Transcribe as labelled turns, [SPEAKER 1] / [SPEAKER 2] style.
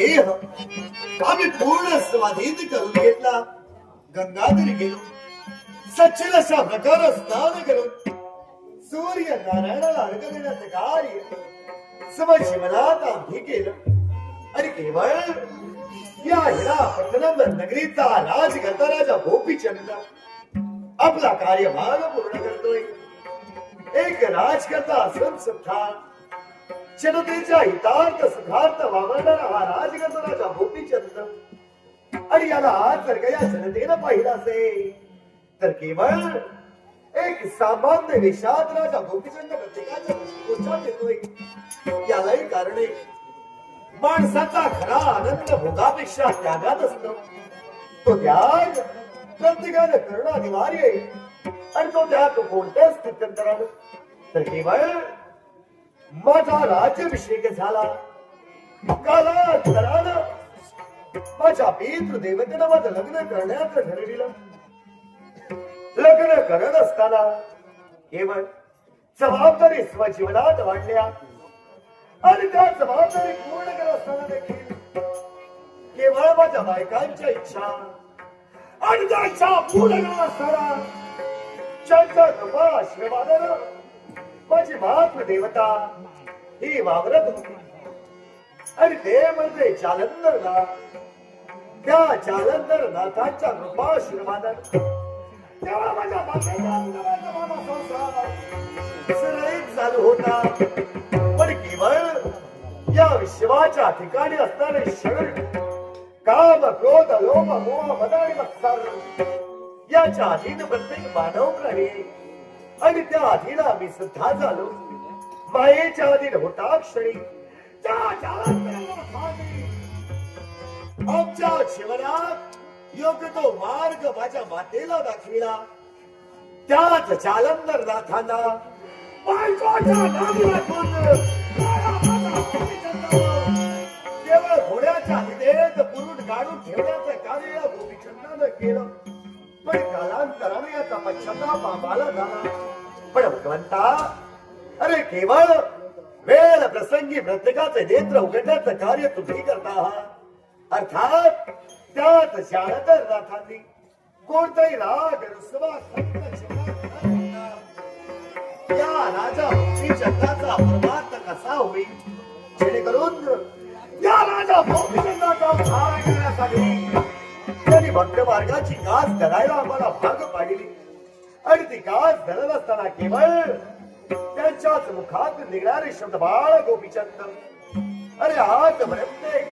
[SPEAKER 1] देह. आम्ही पूर्ण स्वाधीन करून घेतला. गंगाधरी गेलो. सचिन अशा प्रकार स्नान करून सूर्य नारायणाला अर्घ देण्याचं कार्य समजीवनात आम्ही केलं. आणि केवळ या हिरा पट्टणम नगरीचा राज करता राजा गोपीचंद आपला कार्यभार पूर्ण करतोय. एक राजकर्ता असून सुद्धा जनतेच्या हितार्थ सुखार्थ वावरणारा हा राजकर्ता गोपीचंद. आणि याला जर का या जनतेनं पाहिलं असेल तर केवळ एक सामान्य निषाद राजा गोपीचंद प्रत्येकाच्या दृष्टिकोनात येतोय. यालाही कारण आहे माणसाचा खरा आनंद भोगापेक्षा त्यागात असतो. तो त्याग प्रत्येकानं करणं अनिवार्य आहे. आणि तो त्याग कोणत्या स्थित्यंतरानं. तर केवळ माझा राज्याभिषेक झाला. काला घरानं माझ्या पितृ देवतेनं माझं लग्न करण्याचं ठरविलं लग्न करत असताना केवळ जबाबदारी स्वजीवनात वाढल्या. आणि त्या जबाबदारी पूर्ण करत असताना देखील केवळ माझ्या बायकांच्या इच्छा आणि त्या इच्छा पूर्ण करत असताना ज्यांच्या कृपा आशीर्वादानं माझी देवता ही वावरत होती. आणि ते म्हणजे जालंधर नाथ त्या जालंधर नाथांच्या कृपा आशीर्वादानं तेव्हा माझ्या मातेच्या अंगावरचा माझा संसार सुरळीत चालू होता. पण केवळ या विश्वाच्या ठिकाणी असणारे शरण काम क्रोध लोभ मोह मद आणि मत्सर याच्या अधीन प्रत्येक मानव प्राणी आणि त्या आधीला आम्ही सुद्धा झालो. मायेच्या अधीन होता क्षणी. आमच्या जीवनात योग्य तो मार्ग माझ्या मातेला दाखविला. त्याच जालंधर नाथांना केवळ घोड्याच्या हृदयात पुरून काढून ठेवण्याचं कार्य या गोपीचंदानं केलं. पण कालांतराने याचा पश्चाताप आम्हाला झाला. पण भगवंता अरे केवळ वेळ प्रसंगी प्रत्येकाचे नेत्र उघडण्याचं कार्य तुम्ही करता आहात. अर्थात त्यात शारदर नाथांनी कोणताही राग रुसवा या राजा भक्तीचंदाचा परमार्थ कसा होईल? जेणेकरून या राजा भक्तीचंदाचा भाग करण्यासाठी त्यांनी भक्त मार्गाची गाज धरायला आम्हाला भाग पाडली. आणि ती गाज धरत असताना केवळ त्यांच्याच मुखात निघणारे शब्द बाळ गोपीचंद. अरे आजपर्यंत